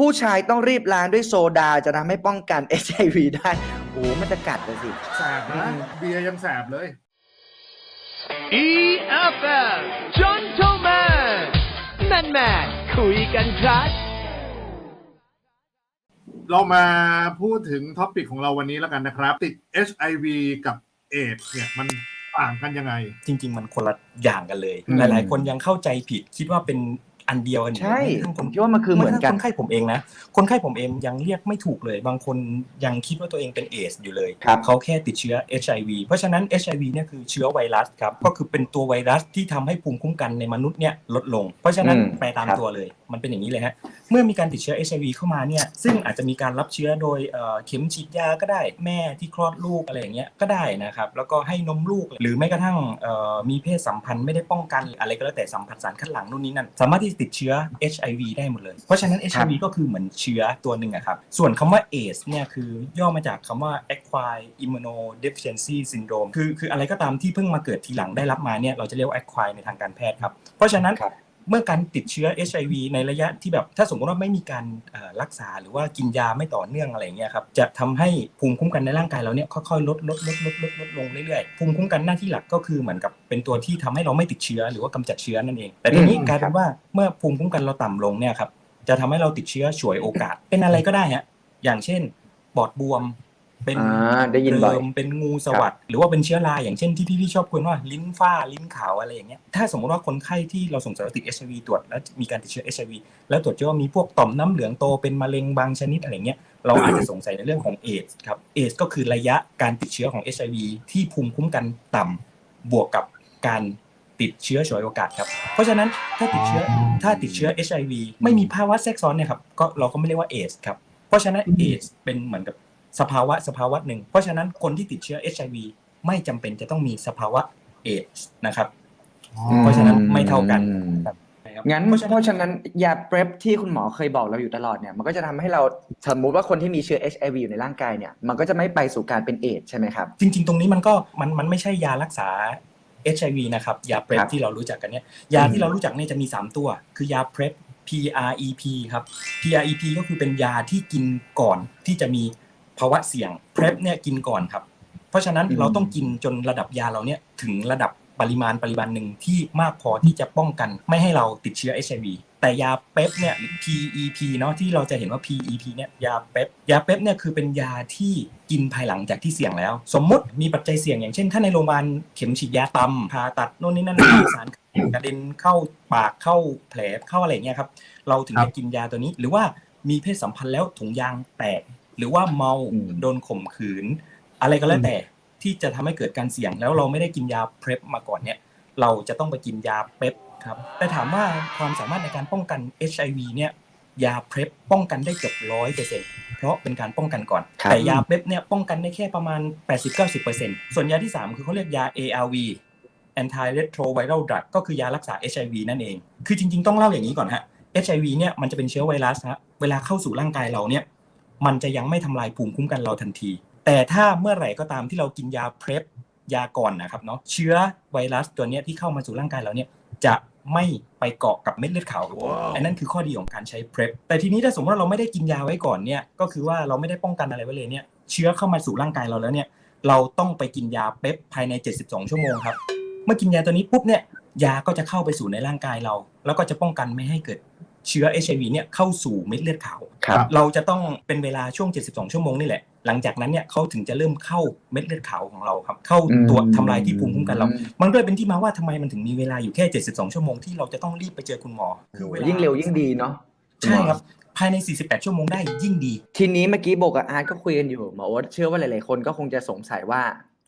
ผู้ชายต้องรีบล้างด้วยโซดาจะทำให้ป้องกัน HIV ได้ โอ้มันจะกัดเลยสิ แสบนะเบียร์ยังแสบเลย EFM Gentleman Man Man คุยกันครับ เรามาพูดถึงท็อปิกของเราวันนี้แล้วกันนะครับ ติด HIV กับเอดส์เนี่ยมันต่างกันยังไง จริง ๆ มันคนละอย่างกันเลย อืม หลาย ๆ คนยังเข้าใจผิดคิดว่าเป็น อันเดียวกันอยู่ใช่แม้กระทั่งผมคิดว่ามันคือเหมือนกันคนไข้ผมเองนะ คนไข้ผมเองยังเรียกไม่ถูกเลย บางคนยังคิดว่าตัวเองเป็นเอสอยู่เลยครับเขาแค่ติดเชื้อ HIV เพราะฉะนั้น HIV เนี่ยคือเชื้อไวรัสครับ ก็คือเป็นตัวไวรัสที่ทำให้ภูมิคุ้มกันในมนุษย์เนี่ยลดลง เพราะฉะนั้นอืมแปลตามครับตัวเลย มันเป็นอย่างนี้เลยฮะ เมื่อมีการติดเชื้อ HIV เข้ามาเนี่ย ซึ่งอาจจะมีการรับเชื้อโดยเอ่อเข็มฉีดยาก็ได้ แม่ที่คลอดลูกอะไรอย่างเงี้ย ก็ได้นะครับ แล้วก็ให้นมลูก หรือแม้กระทั่งเอ่อมีเพศสัมพันธ์ไม่ได้ป้องกันอะไรก็แล้วแต่สัมผัสสารคัดหลั่งนู่นนี่นั่น สามารถที่จะติดเชื้อ HIV ได้หมดเลย เพราะฉะนั้น HIV ก็คือเหมือนเชื้อตัวหนึ่งอะครับ ส่วนคำว่า AIDS เนี่ยคือย่อมาจากคำว่า acquired immunodeficiency syndrome คือคืออะไรก็ตามที่เพิ่งมาเกิดทีหลังได้รับมาเนี่ยเราจะเรียกว่า acquired ในทางการแพทย์ครับ เพราะฉะนั้นครับ เมื่อการติดเชื้อ HIV ในระยะที่แบบถ้าสมมติว่าไม่มีการรักษาหรือว่ากินยาไม่ต่อเนื่องอะไรอย่างเงี้ยครับจะทำให้ภูมิคุ้มกันในร่างกายเราเนี่ยค่อยๆลดลดลดลดลดลดลงเรื่อยๆภูมิคุ้มกันหน้าที่หลักก็คือเหมือนกับเป็นตัวที่ทำให้เราไม่ติดเชื้อหรือว่ากำจัดเชื้อนั่นเอง แต่ทีนี้กลายเป็นว่าเมื่อภูมิคุ้มกันเราต่ำลงเนี่ยครับจะทำให้เราติดเชื้อฉวยโอกาสเป็นอะไรก็ได้ฮะอย่างเช่นปอดบวม เป็นอ่าได้ยินบ่อยเริมเป็นงูสวัสดหรือว่าเป็นเชื้อราอย่างเช่นที่พี่ๆชอบคุยว่าลิ้นฝ้าลิ้นขาวอะไรอย่างเงี้ยถ้าสมมติว่าคนไข้ที่เราสงสัยว่าติด HIV ตรวจแล้วมีการติดเชื้อ HIV แล้วตรวจเจอว่ามีพวกต่อมน้ำเหลืองโตเป็นมะเร็งบางชนิดอะไรเงี้ยเราอาจจะสงสัยในเรื่องของเอดส์ครับเอดส์ก็คือระยะการติดเชื้อของ HIV ที่ภูมิคุ้มกันต่ำบวกกับการติดเชื้อฉวยโอกาสครับเพราะฉะนั้นถ้าติดเชื้อถ้าติดเชื้อ HIV ไม่มีภาวะแทรกซ้อนเนี่ยครับก็เราก็ไม่เรียกว่าเอดส์ครับ เพราะฉะนั้นเอดส์เป็นเหมือนกับ สภาวะสภาวะหนึ่ง เพราะฉะนั้นคนที่ติดเชื้อ HIV ไม่จำเป็นจะต้องมีสภาวะเอดส์นะครับ เพราะฉะนั้นไม่เท่ากันอืมครับงั้นเพราะฉะเพนั้นราะฉะนั้นยาเ r ร p ที่คุณหมอเคยบอกเราอยู่ตลอดเนี่ยมันก็จะทำให้เราสมมุติว่าคนที่มีเชื้อ HIV อยู่ในร่างกายเนี่ยมันก็จะไม่ไปสู่การเป็นเอดส์ใช่ไหมครับ จริง ๆ ตรงนี้มันก็มันมันไม่ใช่ยารักษา HIV นะครับยาเพครรั p บที่เรารู้จักกันเนี่ยยาที่เรารู้จักเนี่ยจะมี 3 ตัว คือยาเพ p PREP ครับ PREP ก็คือเป็นยาที่กินก่อนที่จะมี ภาวะเสี่ยง PrEP เนี่ยกินก่อนครับ เพราะฉะนั้นอืม เราต้องกินจนระดับยาเราเนี่ยถึงระดับปริมาณปริมาณหนึ่งที่มากพอที่จะป้องกัน ไม่ให้เราติดเชื้อ HIV แต่ยาเป๊ปเนี่ยหรือ PEP เนาะที่เราจะเห็นว่า PEP เนี่ยยาเป๊ปยาเป๊ปเนี่ยคือเป็นยาที่กินภายหลังจากที่เสี่ยงแล้ว สมมุติมีปัจจัยเสี่ยงอย่างเช่น ถ้าในโรงพยาบาลเข็มฉีดยาตำผ่าตัดโน่นนี่นั่น สารกระเด็นเข้าปากเข้าแผลเข้าอะไรอย่างเงี้ยครับ เราถึงครัจะบกินยาตัวนี้หรือว่ามีเพศสัมพันธ์แล้วถุงยางแตก หรือว่าเมาอืมโดนข่มขืน อะไรก็แล้วแต่ที่จะทำให้เกิดการเสี่ยงแล้วเราไม่ได้กินยาเพร p มาก่อนเนี่ย เราจะต้องไปกินยาเป๊ปครับแต่ถามว่าความสามารถในการป้องกัน HIV เนี่ยยาเพร p ป้องกันได้เกือบร้อยเปอร์เซ็นต์เพราะเป็นการป้องกันก่อนครับแต่ยาเป๊ปเนี่ยป้องกันได้แค่ประมาณ 80-90%ส่วนยาที่ 3 คือเขาเรียกยา ARV antiretroviral drug ก็คือยารักษา HIV นั่นเอง คือจริงๆ ต้องเล่าอย่างนี้ก่อนฮะ HIV เนี่ยมันจะเป็นเชื้อไวรัสฮะ เวลาเข้าสู่ร่างกายเราเนี่ย มันจะยังไม่ทำลายภูมิคุ้มกันเราทันที แต่ถ้าเมื่อไหร่ก็ตามที่เรากินยาเพร p ยาก่อนนะครับเนาะเชื้อไวรัสตัวเนี้ยที่เข้ามาสู่ร่างกายเราเนี่ยจะไม่ไปเกาะกับเม็ดเลือดขาวครับผมอันนั้นคือข้อดีของการใช้เพร p แต่ทีนี้ถ้าสมมติว่าเราไม่ได้กินยาไว้ก่อนเนี่ยก็คือว่าเราไม่ได้ป้องกันอะไรไว้เลยเนี่ยเชื้อเข้ามาสู่ร่างกายเราแล้วเนี่ยเราต้องไปกินยาเป๊ปภายใน 72 ชั่วโมงครับ เมื่อกินยาตัวนี้ปุ๊บเนี่ยยาก็จะเข้าไปสู่ในร่างกายเรา แล้วก็จะป้องกันไม่ให้เกิด เชื้อ HIV เนี่ยเข้าสู่เม็ดเลือดขาวครับ เราจะต้องเป็นเวลาช่วง 72 ชั่วโมงนี่แหละ หลังจากนั้นเนี่ยเขาถึงจะเริ่มเข้าเม็ดเลือดขาวของเราครับ เข้าตรวจทำลายที่ภูมิคุ้มกันเรา มันก็เลยเป็นที่มาว่าทำไมมันถึงมีเวลาอยู่แค่ 72 ชั่วโมงที่เราจะต้องรีบไปเจอคุณหมอ คือเวลายิ่งเร็วยิ่งดีเนาะใช่ครับภายใน 48 ชั่วโมงได้ยิ่งดี ทีนี้เมื่อกี้โบกับอาร์ตก็คุยกันอยู่หมอโอ๊ตเชื่อว่าหลาย ๆ คนก็คงจะสงสัยว่า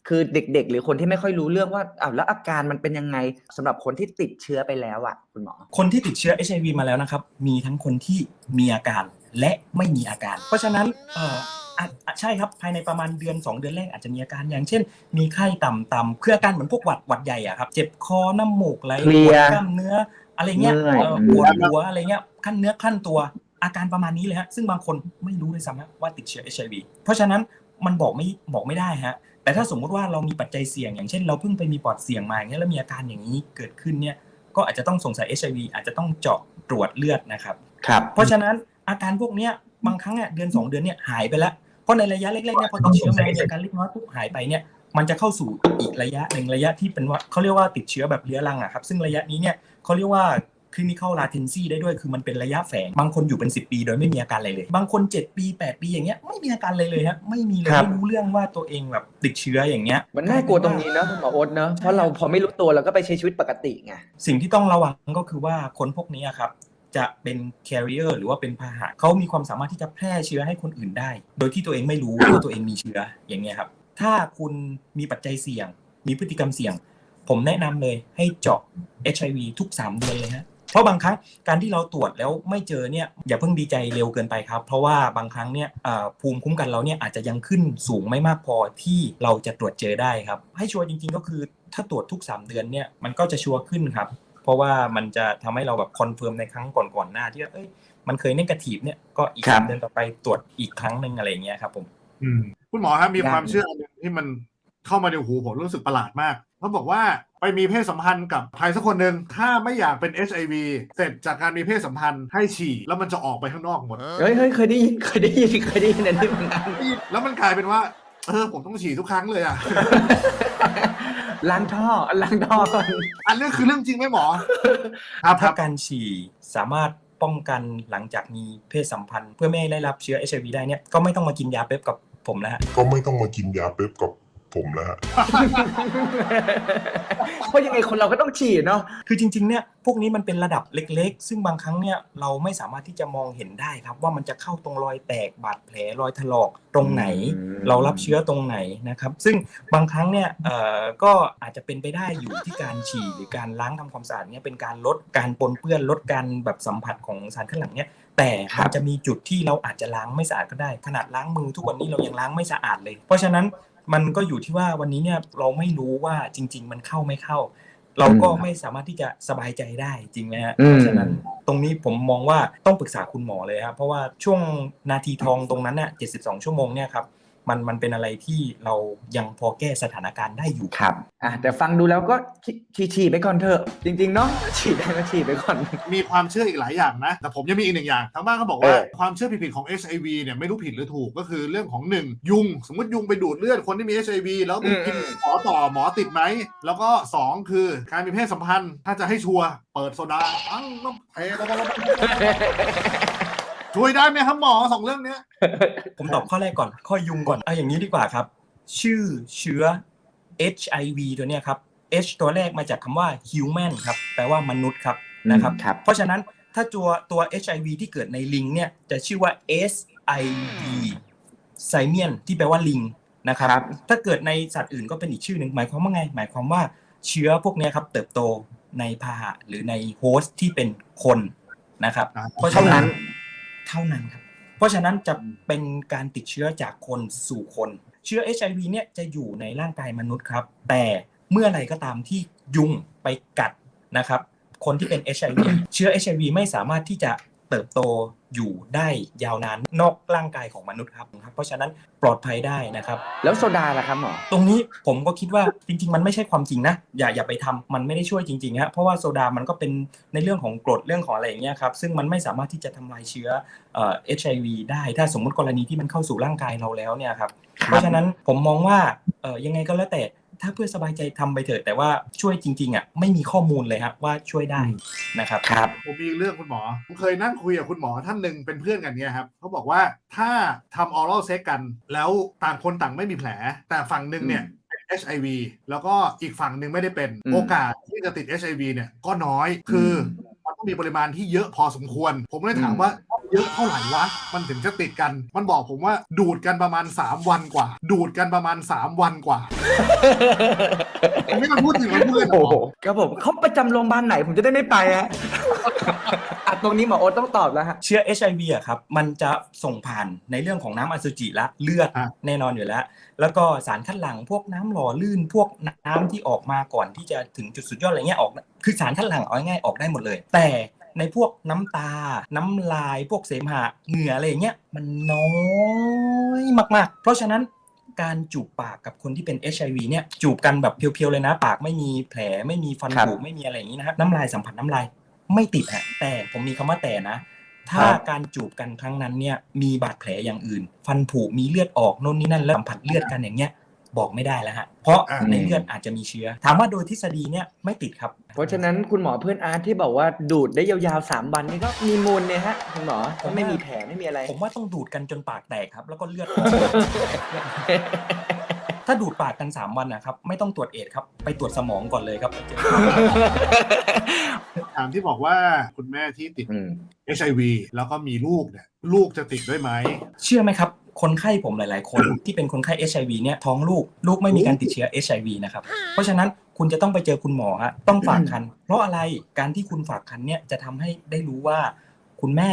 คือเด็ก ๆ หรือคนที่ไม่ค่อยรู้เรื่องว่าอ้าวแล้วอาการมันเป็นยังไงสำหรับคนที่ติดเชื้อไปแล้วอะคุณหมอ คนที่ติดเชื้อ HIV มาแล้วนะครับ มีทั้งคนที่มีอาการและไม่มีอาการ เพราะฉะนั้นเอ่ออะอะใช่ครับภายในประมาณเดือน 2 เดือนแรกอาจจะมีอาการอย่างเช่น มีไข้ต่ำๆคืออาการเหมือนพวกหวัดหวัดใหญ่อะครับ เจ็บคอน้ำมูกไหลเพลีปยวดกล้ามเนื้อ อะไรเงี้ยเมื่อยเอ่ออืมปวดหัวอะไรเงี้ยขั้นเนื้อขั้นตัวอาการประมาณนี้เลยฮะซึ่งบางคนไม่รู้เลยซ้ำฮะว่าติดเชื้อ HIV เพราะฉะนั้นมันบอกไม่บอกไม่ได้ฮะ แต่ถ้าสมมุติว่าเรามีปัจจัยเสี่ยง อย่างเช่นเราเพิ่งไปมีปอดเสี่ยงมาอย่างเงี้ยแล้วมีอาการอย่างนี้เกิดขึ้นเนี่ยก็อาจจะต้องสงสัย HIV อาจจะต้องเจาะตรวจเลือดนะครับครับเพราะฉะนั้นอาการพวกเนี้ยบางครั้งอะเดือนสองเดือนเนี่ยหายไปแล้วเพราะในระยะแรกๆเนี่ยพอติดเชื้อมามีอาการเล็กน้อยปุ๊บหายไปเนี่ยมันจะเข้าสู่อีกระยะหนึ่งระยะที่เป็นว่าเขาเรียกว่าติดเชื้อแบบเรื้อรังอะครับซึ่งระยะนี้เนี่ยเขาเรียกว่า clinical latency ได้ด้วยคือมันเป็นระยะแฝง บางคนอยู่เป็น 10 ปี โดยไม่มีอาการอะไรเลย บางคน 7 ปี 8 ปีอย่างเงี้ยไม่มีอาการเลยเลยฮะไม่มีเลยครับไม่รู้เรื่องว่าตัวเองแบบติดเชื้ออย่างเงี้ยมันน่ากลัวตรงนี้เนอะคุณหมอโอ๊ตเนอะเพราะเราพอไม่รู้ตัวเราก็ไปใช้ชีวิตปกติไงสิ่งที่ต้องระวังก็คือว่าคนพวกนี้ครับจะเป็น carrier หรือว่าเป็นพาหะเขามีความสามารถที่จะแพร่เชื้อให้คนอื่นได้ โดยที่ตัวเองไม่รู้ว่าตัวเองมีเชื้ออย่างเงี้ยครับ ถ้าคุณมีปัจจัยเสี่ยง มีพฤติกรรมเสี่ยง ผมแนะนำเลยให้เจาะ HIV ทุก 3 เดือนเลยฮะ เพราะบางครั้งการที่เราตรวจแล้วไม่เจอเนี่ยอย่าเพิ่งดีใจเร็วเกินไปครับ เพราะว่าบางครั้งเนี่ยเอ่อภูมิคุ้มกันเราเนี่ยอาจจะยังขึ้นสูงไม่มากพอที่เราจะตรวจเจอได้ครับ ให้ชัวร์จริง ๆ ก็คือถ้าตรวจทุก 3 เดือนเนี่ยมันก็จะชัวร์ขึ้นครับ เพราะว่ามันจะทำให้เราแบบคอนเฟิร์มในครั้งก่อนๆหน้าที่ว่าเอ้ยมันเคยเนกาทีฟเนี่ยก็อีกครับสามเดือนต่อไปตรวจอีกครั้งหนึ่งอะไรอย่างเงี้ยครับผมอืมคุณหมอครับมีได้ความเชื่ออันหนึงที่มันเข้ามาในหูผมรู้สึกประหลาดมาก เขาบอกว่าไปมีเพศสัมพันธ์กับใครสักคนหนึ่งถ้าไม่อยากเป็น HIV เสร็จจากการมีเพศสัมพันธ์ให้ฉี่แล้วมันจะออกไปข้างนอกหมด เฮ้ยเฮ้ยเคยได้ยินเคยได้ยินเคยได้ยินอันนี้เหมือนกันแล้วมันกลายเป็นว่า เออผมต้องฉี่ทุกครั้งเลยอะ ล้างท่อล้างท่อก่อนอันนี้คือเรื่องจริงไหมหมอ ครับคถ้ารับการฉี่สามารถป้องกันหลังจากมีเพศสัมพันธ์ เพื่อไม่ให้ได้รับเชื้อ HIV ได้เนี่ยก็ไม่ต้องมากินยาเป๊ปกับผมแล้วฮะ ก็ไม่ต้องมากินยาเป๊ปกับ ผมแล้วฮะ เพราะยังไงคนเราก็ต้องฉีดเนาะ คือจริงๆ เนี่ยพวกนี้มันเป็นระดับเล็ก ๆ ซึ่งบางครั้งเนี่ยเราไม่สามารถที่จะมองเห็นได้ครับ ว่ามันจะเข้าตรงรอยแตกบาดแผลรอยถลอกตรงไหน อืม เรารับเชื้อตรงไหนนะครับ ซึ่งบางครั้งเนี่ยเอ่อก็อาจจะเป็นไปได้อยู่ที่การฉี่หรือการล้างทำความสะอาดเนี่ยเป็นการลดการปนเปื้อนลดการแบบสัมผัสของสารคัดหลั่งเนี่ย แต่มันจะมีจุดที่เราอาจจะล้างไม่สะอาดก็ได้ ขนาดล้างมือทุกวันนี้เรายังล้างไม่สะอาดเลย เพราะฉะนั้น มันก็อยู่ที่ว่าวันนี้เนี่ยเราไม่รู้ว่าจริง ๆ มันเข้าไม่เข้า เราก็ไม่สามารถที่จะสบายใจได้จริงไหมฮะอืมเพราะฉะนั้นตรงนี้ผมมองว่าต้องปรึกษาคุณหมอเลยครับเพราะว่าช่วงนาทีทองตรงนั้นเนี่ย72 ชั่วโมงเนี่ยครับ มันมันเป็นอะไรที่เรายังพอแก้สถานการณ์ได้อยู่ครับอะแต่ฟังดูแล้วก็ฉีดฉีดไปก่อนเถอะ จริงๆเนาะฉีดได้ก็ฉีดไปก่อน มีความเชื่ออีกหลายอย่างนะ แต่ผมยังมีอีกหนึ่งอย่างทางบ้านเขาบอกว่าเออความเชื่อผิดๆของ HIV เนี่ยไม่รู้ผิดหรือถูกก็คือเรื่องของหนึ่งยุง สมมติยุงไปดูดเลือดคนที่มี HIV แล้วไปกินหมอต่อหมอติดไหมแล้วก็สองคือการมีเพศสัมพันธ์ถ้าจะให้ชัวร์เปิดโซดาอังน้ำเทแล้วก็ ช่วยได้ไหมครับหมอสองเรื่องเนี้ย ผมตอบข้อแรกก่อน ข้อยุงก่อนเอาอย่างนี้ดีกว่าครับ ชื่อเชื้อ HIV ตัวเนี้ยครับ H ตัวแรกมาจากคำว่า human ครับ แปลว่ามนุษย์ครับนะครับ ครับ เพราะฉะนั้นถ้าตัวตัว HIV ที่เกิดในลิงเนี่ยจะชื่อว่า SIV ไซเมียนที่แปลว่าลิงนะครับ ครับ ถ้าเกิดในสัตว์อื่นก็เป็นอีกชื่อหนึ่งหมายความว่าไง หมายความว่าเชื้อพวกเนี้ยครับเติบโตในพาหะหรือในโฮสต์ที่เป็นคนนะครับอ่าเพราะฉะเท่านั้น เท่านั้นครับ เพราะฉะนั้นจะเป็นการติดเชื้อจากคนสู่คน เชื้อ HIV เนี่ยจะอยู่ในร่างกายมนุษย์ครับ แต่เมื่อไรก็ตามที่ยุงไปกัดนะครับ คนที่เป็น HIV เชื้อ HIV ไม่สามารถที่จะเติบโต อยู่ได้ยาวนานนอกร่างกายของมนุษย์ครับเพราะฉะนั้นปลอดภัยได้นะครับ แล้วโซดาล่ะครับหมอตรงนี้ผมก็คิดว่าจริง ๆ มันไม่ใช่ความจริงนะ อย่าอย่าไปทำมันไม่ได้ช่วยจริงๆฮะเพราะว่าโซดามันก็เป็นในเรื่องของกรดเรื่องของอะไรอย่างเงี้ยครับซึ่งมันไม่สามารถที่จะทำลายเชื้อเอ่อ HIV ได้ถ้าสมมุติกรณีที่มันเข้าสู่ร่างกายเราแล้วเนี่ยครับครับเพราะฉะนั้นผมมองว่าเอ่อยังไงก็แล้วแต่ ถ้าเพื่อสบายใจทำไปเถอะ แต่ว่าช่วยจริงๆอะไม่มีข้อมูลเลยครับว่าช่วยได้นะครับครับผมมีเรื่องคุณหมอผมเคยนั่งคุยกับคุณหมอท่านหนึ่งเป็นเพื่อนกันเนี่ยครับเขาบอกว่าถ้าทำออรัลเซ็กกัน แล้วต่างคนต่างไม่มีแผล แต่ฝั่งหนึ่งเนี่ยเป็น HIV แล้วก็อีกฝั่งหนึ่งไม่ได้เป็นอืมโอกาสที่จะติด HIV เนี่ยก็น้อยคืออมันต้องมีปริมาณที่เยอะพอสมควร ผมเลยถามว่า เยอะเท่าไหร่วะ มันถึงจะติดกัน มันบอกผมว่าดูดกันประมาณ 3 วันกว่า ดูดกันประมาณ 3 วันกว่า ผมไม่มาพูดถึงมันพูดเลยนะโอ้หมโหอครับผมเขาประจำโรงพยาบาลไหนผมจะได้ไม่ไปฮะอะตรงนี้หมอโอ๊ตต้องตอบแล้วฮะ เชื้อ HIV อะครับ มันจะส่งผ่านในเรื่องของน้ำอสุจิละเลือดอะแน่นอนอยู่แล้ว แล้วก็สารคัดหลั่งพวกน้ำหล่อลื่นพวกน้ำที่ออกมาก่อนที่จะถึงจุดสุดยอดอะไรเงี้ยออก คือสารคัดหลั่งเอาง่ายๆออกได้หมดเลย แต่ ในพวกน้ำตา น้ำลาย พวกเสมหะ เหงื่ออะไรอย่างเงี้ย มันน้อยมาก ๆ เพราะฉะนั้นการจูบปากกับคนที่เป็น HIV เนี่ยจูบกันแบบเพียวๆเลยนะ ปากไม่มีแผลไม่มีฟันครับผุไม่มีอะไรอย่างนี้นะครับน้ำลายสัมผัสน้ำลายไม่ติดฮะแต่ผมมีคำว่าแต่นะ ถ้าครับการจูบกันครั้งนั้นเนี่ยมีบาดแผลอย่างอื่น ฟันผุมีเลือดออกโน่นนี่นั่นแล้วสัมผัสเลือดกันอย่างเงี้ย บอกไม่ได้แล้วฮะเพราะอ่า ในเลือดอาจจะมีเชื้อ ถามว่าโดยทฤษฎีเนี่ยไม่ติดครับ เพราะฉะนั้นคุณหมอเพื่อนอาร์ตที่บอกว่าดูดได้ยาวๆสามวันนี่ก็มีมูลเนี่ยฮะคุณหมอก็ไม่มีแผลไม่มีอะไร ผมว่าต้องดูดกันจนปากแตกครับ แล้วก็เลือดออกถ้าดูดปากกัน 3 วันนะครับ ไม่ต้องตรวจเอดส์ครับ ไปตรวจสมองก่อนเลยครับ ถามที่บอกว่าคุณแม่ที่ติด อืม HIV แล้วก็มีลูกเนี่ยลูกจะติดด้วยไหม เชื่อไหมครับ คนไข้ผมหลายๆ คนที่เป็นคนไข้ HIV เนี่ยท้องลูกลูกไม่มีการติดเชื้อ HIV นะครับเพราะฉะนั้นคุณจะต้องไปเจอคุณหมอฮะต้องฝากคัน เพราะอะไรการที่คุณฝากคันเนี่ยจะทำให้ได้รู้ว่าคุณแม่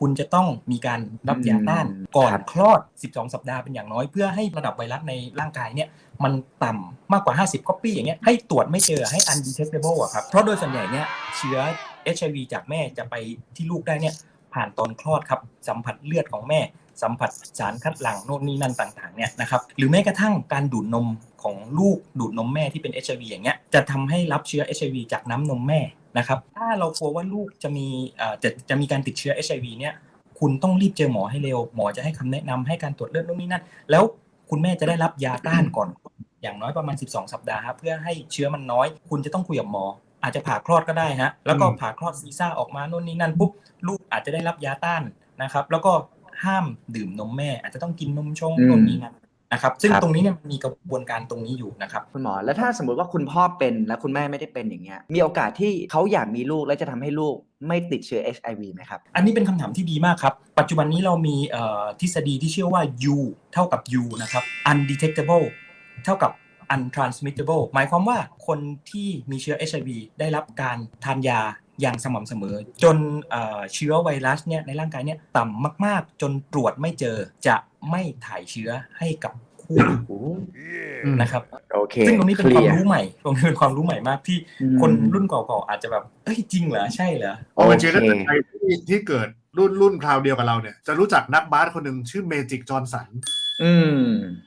คุณจะต้องมีการรับยาต้านอืมก่อนครับคลอด 12 สัปดาห์เป็นอย่างน้อย เพื่อให้ระดับไวรัสในร่างกายเนี่ยมันต่ำมากกว่า 50 copy อย่างเงี้ยให้ตรวจไม่เจอให้ undetectable อะครับเพราะโดยส่วนใหญ่เนี่ยเชื้อ HIV จากแม่จะไปที่ลูกได้เนี่ยผ่านตอนคลอดครับสัมผัสเลือดของแม่ สัมผัสสารคัดหลั่งโน่นนี่นั่นต่างๆเนี่ยนะครับหรือแม้กระทั่งการดูดนมของลูกดูดนมแม่ที่เป็น HIV อย่างเงี้ยจะทำให้รับเชื้อ HIV จากน้ำนมแม่นะครับถ้าเรากลัวว่าลูกจะมีเอ่อจะจะมีการติดเชื้อ HIV เนี่ยคุณต้องรีบเจอหมอให้เร็ว หมอจะให้คำแนะนำให้การตรวจเลือดโน่นนี่นั่นแล้วคุณแม่จะได้รับยาต้านก่อน อย่างน้อยประมาณ 12 สัปดาห์ครับเพื่อให้เชื้อมันน้อย คุณจะต้องคุยกับหมอ อาจจะผ่าคลอดก็ได้ฮะแล้วก็อืมผ่าคลอดซีซ่าออกมาโน่นนี่นั่นปุ๊บลูกอาจจะได้รับยาต้านนะครับ แล้วก็ ห้ามดื่มนมแม่ อาจจะต้องกินนมชงอืมโน่นนี่นั่นนะครับ ซึ่งครับตรงนี้เนี่ยมันมีกระบวนการตรงนี้อยู่นะครับคุณหมอแล้วถ้าสมมติว่าคุณพ่อเป็นแล้วคุณแม่ไม่ได้เป็นอย่างเงี้ยมีโอกาสที่เขาอยากมีลูกและจะทำให้ลูกไม่ติดเชื้อ HIV ไหมครับ อันนี้เป็นคำถามที่ดีมากครับ ปัจจุบันนี้เรามีเอ่อทฤษฎีที่ชื่อว่า U เท่ากับ U นะครับ undetectable เท่ากับ untransmittable หมายความว่าคนที่มีเชื้อ HIV ได้รับการทานยา อย่างสม่ำเสมอ จนเอ่อเชื้อไวรัสเนี่ยในร่างกายเนี่ยต่ำมาก ๆ จนตรวจไม่เจอจะไม่ถ่ายเชื้อให้กับคู่นะครับโอเคซึ่งตรงนี้เป็นคความลียรู้ใหม่ตรงนี้เป็นความรู้ใหม่มากที่อืมคนรุ่นเก่าๆอาจจะแบบเอ้ยจริงเหรอใช่เหรอโอเอาจเคริงๆถ้าเกิดใครที่ที่เกิดรุ่นรุ่นคราวเดียวกับเราเนี่ยจะรู้จักนักบาสคนหนึ่งชื่อเมจิกจอห์นสัน อืม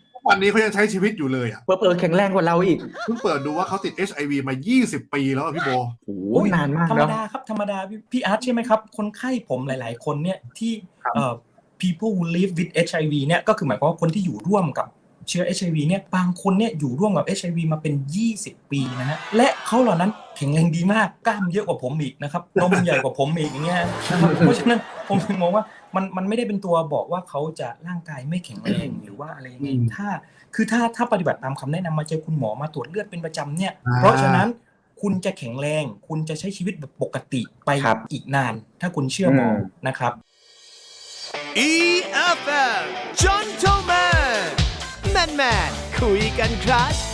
ทุก วันนี้เขายังใช้ชีวิตอยู่เลยอะเปิดแข็งแรงกว่าเราอีกเพิ่งเปิดดูว่าเขาติด HIV มา 20 ปีแล้วอะพี่โบโอ้โหโอ้ยนานมากธรรมเนาะดาครับธรรมดาพี่พี่อาร์ตใช่ไหมครับ คนไข้ผมหลาย ๆ คนเนี่ยที่ครับเอ่อ people who live with HIV เนี่ยก็คือหมายความว่าคนที่อยู่ร่วมกับ เชื้อ HIV เนี่ยบางคนเนี่ยอยู่ร่วมกับ HIV มาเป็น 20 ปีนะฮะและเขาเหล่านั้นแข็งแรงดีมากกล้ามเยอะกว่าผมอีกนะครับนมใหญ่กว่าผมอีกอย่างเงี้ยนะครับเพราะฉะนั้นผมถึงมองว่ามันมันไม่ได้เป็นตัวบอกว่าเขาจะร่างกายไม่แข็งแรงหรือว่าอะไรยังไงอืมถ้า คือถ้าถ้าปฏิบัติตามคำแนะนำมาเจอคุณหมอมาตรวจเลือดเป็นประจำเนี่ยอ่าเพราะฉะนั้นคุณจะแข็งแรง คุณจะใช้ชีวิตแบบปกติไปครับอีกนาน ถ้าคุณเชื่อหมออืมนะครับ EFM Gentleman Man Man คุยกันครับ